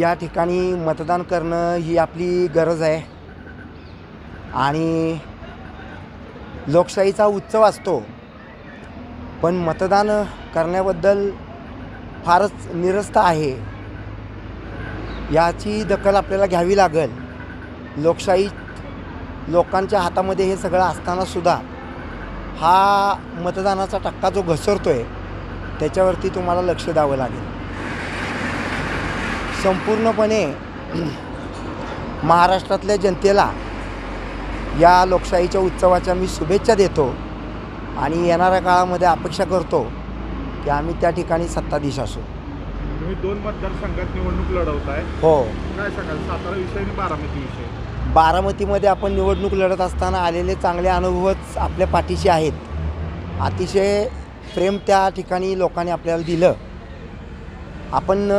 या ठिकाणी मतदान करणं ही आपली गरज आहे. आणि लोकशाहीचा उत्सव असतो. पण मतदान करण्याबद्दल फारच निरस्त आहे. याची दखल आपल्याला घ्यावी लागेल. लोकशाहीत लोकांच्या हातामध्ये हे सगळं असतानासुद्धा हा मतदानाचा टक्का जो घसरतो आहे त्याच्यावरती तुम्हाला लक्ष द्यावं लागेल. संपूर्णपणे महाराष्ट्रातल्या जनतेला या लोकशाहीच्या उत्सवाच्या मी शुभेच्छा देतो आणि येणाऱ्या काळामध्ये अपेक्षा करतो की आम्ही त्या ठिकाणी सत्ताधीश असू. तुम्ही दोन मतदारसंघात निवडणूक लढवताय. हो. काय सांगाल? सातारा विषय आणि बारामती विषय? बारामतीमध्ये आपण निवडणूक लढत असताना आलेले चांगले अनुभवच आपल्या पाठीशी आहेत. अतिशय प्रेम त्या ठिकाणी लोकांनी आपल्याला दिलं. आपण